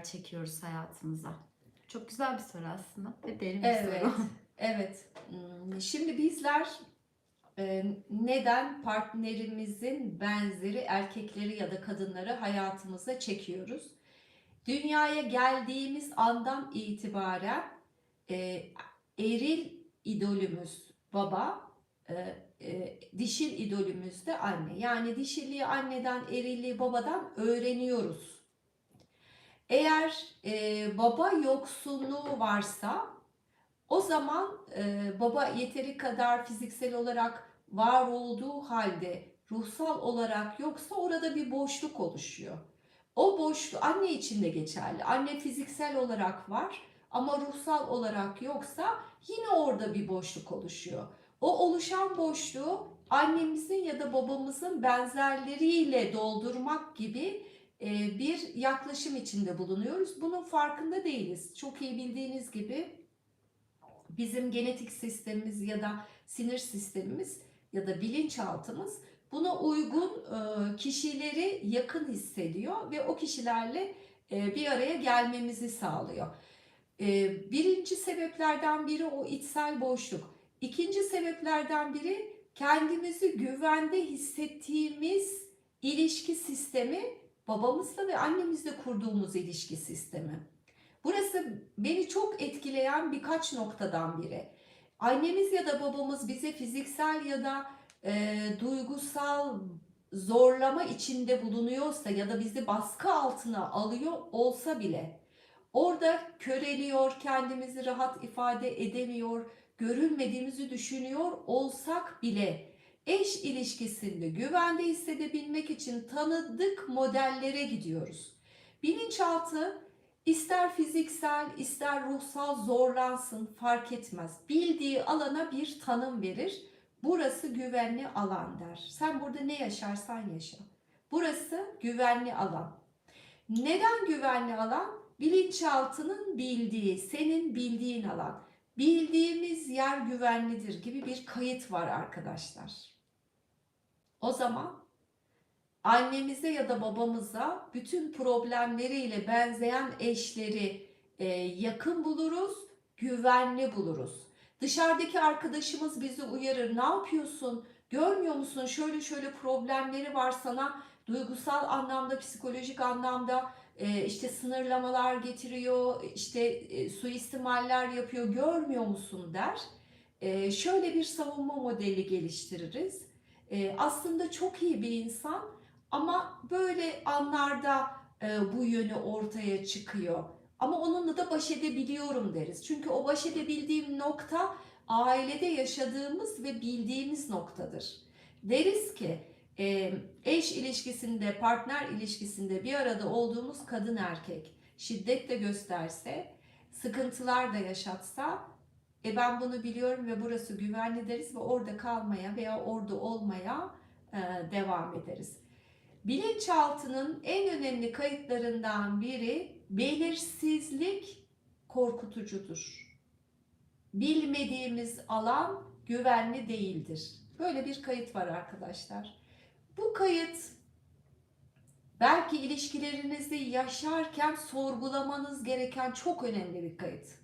neler çekiyoruz hayatımıza? Çok güzel bir soru aslında ve derin bir Evet, soru. evet. Hmm, Şimdi bizler e, neden partnerimizin benzeri erkekleri ya da kadınları hayatımıza çekiyoruz? Dünyaya geldiğimiz andan itibaren e, eril idolümüz baba, e, dişil idolümüz de anne. Yani dişilliği anneden, erilliği babadan öğreniyoruz. Eğer e, baba yoksunluğu varsa o zaman e, baba yeteri kadar fiziksel olarak var olduğu halde ruhsal olarak yoksa orada bir boşluk oluşuyor. O boşluk anne için de geçerli. Anne fiziksel olarak var ama ruhsal olarak yoksa yine orada bir boşluk oluşuyor. O oluşan boşluğu annemizin ya da babamızın benzerleriyle doldurmak gibi bir yaklaşım içinde bulunuyoruz. Bunun farkında değiliz. Çok iyi bildiğiniz gibi bizim genetik sistemimiz ya da sinir sistemimiz ya da bilinçaltımız buna uygun e, kişileri yakın hissediyor ve o kişilerle e, bir araya gelmemizi sağlıyor. E, Birinci sebeplerden biri o içsel boşluk. İkinci sebeplerden biri kendimizi güvende hissettiğimiz ilişki sistemi babamızla ve annemizle kurduğumuz ilişki sistemi. Burası beni çok etkileyen birkaç noktadan biri. Annemiz ya da babamız bize fiziksel ya da e, duygusal zorlama içinde bulunuyorsa ya da bizi baskı altına alıyor olsa bile orada köreliyor, kendimizi rahat ifade edemiyor, görülmediğimizi düşünüyor olsak bile eş ilişkisinde güvende hissedebilmek için tanıdık modellere gidiyoruz. Bilinçaltı ister fiziksel ister ruhsal zorlansın fark etmez. Bildiği alana bir tanım verir. Burası güvenli alan der. Sen burada ne yaşarsan yaşa. Burası güvenli alan. Neden güvenli alan? Bilinçaltının bildiği, senin bildiğin alan. Bildiğimiz yer güvenlidir gibi bir kayıt var arkadaşlar. O zaman annemize ya da babamıza bütün problemleriyle benzeyen eşleri e, yakın buluruz, güvenli buluruz. Dışarıdaki arkadaşımız bizi uyarır. Ne yapıyorsun? Görmüyor musun? Şöyle şöyle problemleri var sana. Duygusal anlamda, psikolojik anlamda e, işte sınırlamalar getiriyor, işte e, suistimaller yapıyor. Görmüyor musun der. E, şöyle bir savunma modeli geliştiririz. E, aslında çok iyi bir insan ama böyle anlarda e, bu yönü ortaya çıkıyor. Ama onunla da baş edebiliyorum deriz. Çünkü o baş edebildiğim nokta ailede yaşadığımız ve bildiğimiz noktadır. Deriz ki e, eş ilişkisinde, partner ilişkisinde bir arada olduğumuz kadın erkek şiddet de gösterse, sıkıntılar da yaşatsa e ben bunu biliyorum ve burası güvenli deriz ve orada kalmaya veya orada olmaya e, devam ederiz. Bilinçaltının en önemli kayıtlarından biri belirsizlik korkutucudur. Bilmediğimiz alan güvenli değildir. Böyle bir kayıt var arkadaşlar. Bu kayıt belki ilişkilerinizde yaşarken sorgulamanız gereken çok önemli bir kayıt.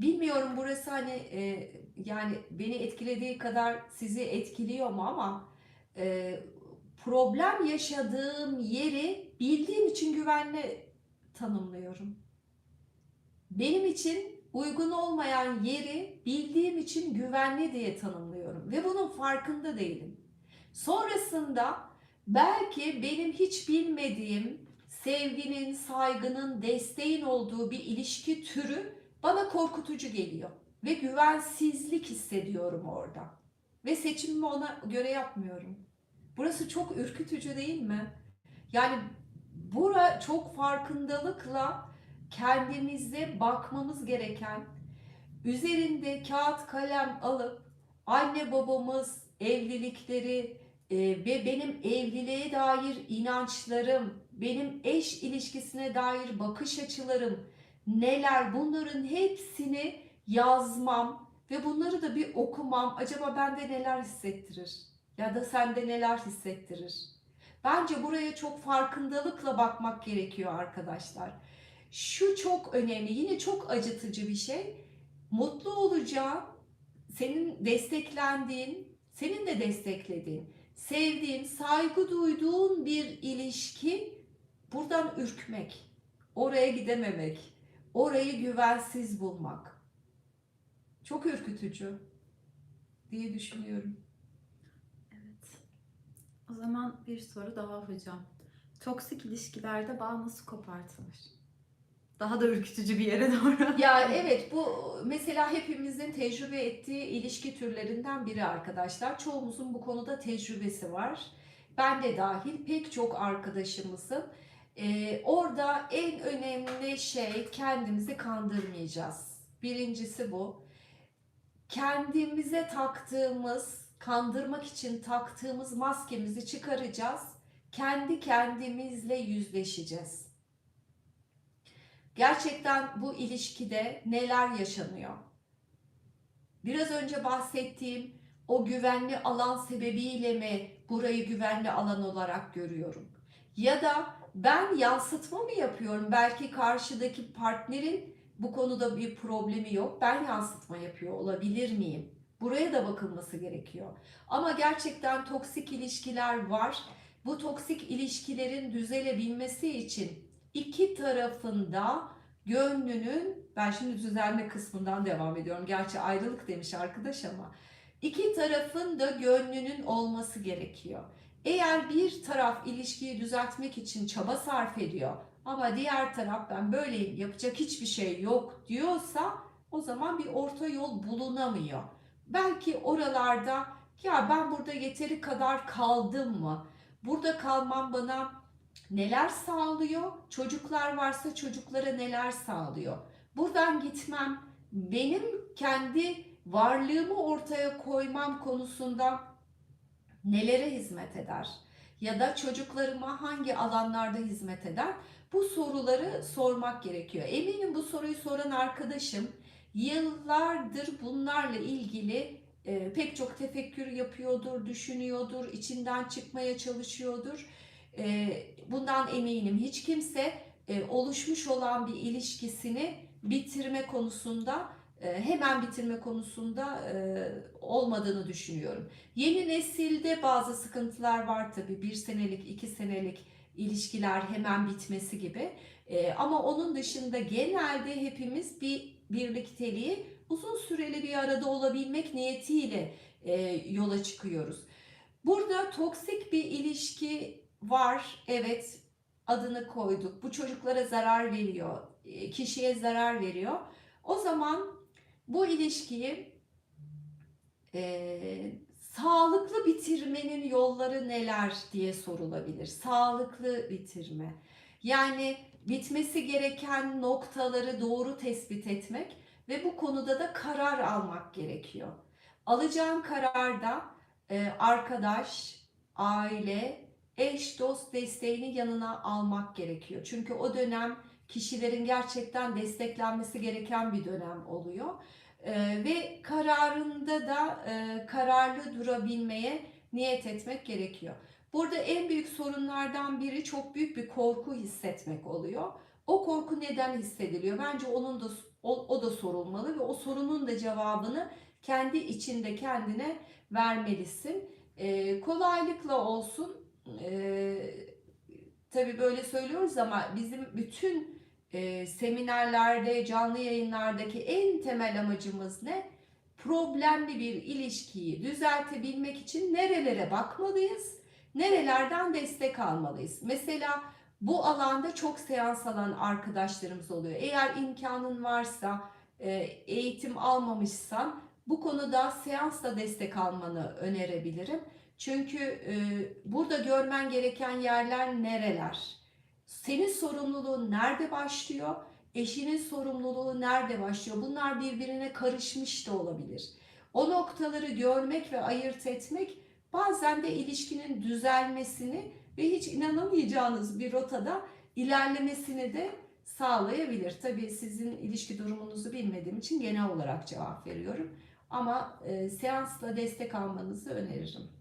Bilmiyorum burası hani e, yani beni etkilediği kadar sizi etkiliyor mu ama e, problem yaşadığım yeri bildiğim için güvenli tanımlıyorum. Benim için uygun olmayan yeri bildiğim için güvenli diye tanımlıyorum ve bunun farkında değilim. Sonrasında belki benim hiç bilmediğim sevginin, saygının, desteğin olduğu bir ilişki türü bana korkutucu geliyor ve güvensizlik hissediyorum orada. Ve seçimimi ona göre yapmıyorum. Burası çok ürkütücü değil mi? Yani bura çok farkındalıkla kendimize bakmamız gereken, üzerinde kağıt kalem alıp anne babamız, evlilikleri e, ve benim evliliğe dair inançlarım, benim eş ilişkisine dair bakış açılarım neler bunların hepsini yazmam ve bunları da bir okumam. Acaba bende neler hissettirir? Ya da sende neler hissettirir? Bence buraya çok farkındalıkla bakmak gerekiyor arkadaşlar. Şu çok önemli. Yine çok acıtıcı bir şey. Mutlu olacağın, senin desteklendiğin, senin de desteklediğin, sevdiğin, saygı duyduğun bir ilişki buradan ürkmek, oraya gidememek, orayı güvensiz bulmak. Çok ürkütücü diye düşünüyorum. Evet. O zaman bir soru daha hocam. Toksik ilişkilerde bağ nasıl kopartılır? Daha da ürkütücü bir yere doğru. Ya evet bu mesela hepimizin tecrübe ettiği ilişki türlerinden biri arkadaşlar. Çoğumuzun bu konuda tecrübesi var. Ben de dahil pek çok arkadaşımızın. Ee, orada en önemli şey kendimizi kandırmayacağız. Birincisi bu. Kendimize taktığımız, kandırmak için taktığımız maskemizi çıkaracağız. Kendi kendimizle yüzleşeceğiz. Gerçekten bu ilişkide neler yaşanıyor? Biraz önce bahsettiğim o güvenli alan sebebiyle mi burayı güvenli alan olarak görüyorum? Ya da ben yansıtma mı yapıyorum? Belki karşıdaki partnerin bu konuda bir problemi yok. Ben yansıtma yapıyor olabilir miyim? Buraya da bakılması gerekiyor. Ama gerçekten toksik ilişkiler var. Bu toksik ilişkilerin düzelebilmesi için iki tarafında gönlünün ben şimdi düzelme kısmından devam ediyorum. Gerçi ayrılık demiş arkadaş ama iki tarafın da gönlünün olması gerekiyor. Eğer bir taraf ilişkiyi düzeltmek için çaba sarf ediyor ama diğer taraf ben böyleyim yapacak hiçbir şey yok diyorsa o zaman bir orta yol bulunamıyor. Belki oralarda ya ben burada yeteri kadar kaldım mı? Burada kalmam bana neler sağlıyor? Çocuklar varsa çocuklara neler sağlıyor? Buradan gitmem benim kendi varlığımı ortaya koymam konusunda nelere hizmet eder? Ya da çocuklarıma hangi alanlarda hizmet eder? Bu soruları sormak gerekiyor. Eminim bu soruyu soran arkadaşım yıllardır bunlarla ilgili e, pek çok tefekkür yapıyordur, düşünüyordur, içinden çıkmaya çalışıyordur. E, bundan eminim. Hiç kimse e, oluşmuş olan bir ilişkisini bitirme konusunda hemen bitirme konusunda e, olmadığını düşünüyorum. Yeni nesilde bazı sıkıntılar var tabii. Bir senelik, iki senelik ilişkiler hemen bitmesi gibi. E, ama onun dışında genelde hepimiz bir birlikteliği uzun süreli bir arada olabilmek niyetiyle e, yola çıkıyoruz. Burada toksik bir ilişki var. Evet adını koyduk. Bu çocuklara zarar veriyor. e, Kişiye zarar veriyor. O zaman bu ilişkiyi e, sağlıklı bitirmenin yolları neler diye sorulabilir. Sağlıklı bitirme. Yani bitmesi gereken noktaları doğru tespit etmek ve bu konuda da karar almak gerekiyor. Alacağın kararda e, arkadaş, aile, eş, dost desteğini yanına almak gerekiyor. Çünkü o dönem kişilerin gerçekten desteklenmesi gereken bir dönem oluyor. E, ve kararında da e, kararlı durabilmeye niyet etmek gerekiyor. Burada en büyük sorunlardan biri çok büyük bir korku hissetmek oluyor. O korku neden hissediliyor? Bence onun da o, o da sorulmalı ve o sorunun da cevabını kendi içinde kendine vermelisin. Ee, kolaylıkla olsun. Ee, tabii böyle söylüyoruz ama bizim bütün e, seminerlerde, canlı yayınlardaki en temel amacımız ne? Problemli bir ilişkiyi düzeltebilmek için nerelere bakmalıyız? Nerelerden destek almalıyız? Mesela bu alanda çok seans alan arkadaşlarımız oluyor. Eğer imkanın varsa, e, eğitim almamışsan bu konuda seansla destek almanı önerebilirim. Çünkü e, burada görmen gereken yerler nereler? Senin sorumluluğun nerede başlıyor? Eşinin sorumluluğu nerede başlıyor? Bunlar birbirine karışmış da olabilir. O noktaları görmek ve ayırt etmek bazen de ilişkinin düzelmesini ve hiç inanamayacağınız bir rotada ilerlemesini de sağlayabilir. Tabii sizin ilişki durumunuzu bilmediğim için genel olarak cevap veriyorum. Ama e, seansla destek almanızı öneririm.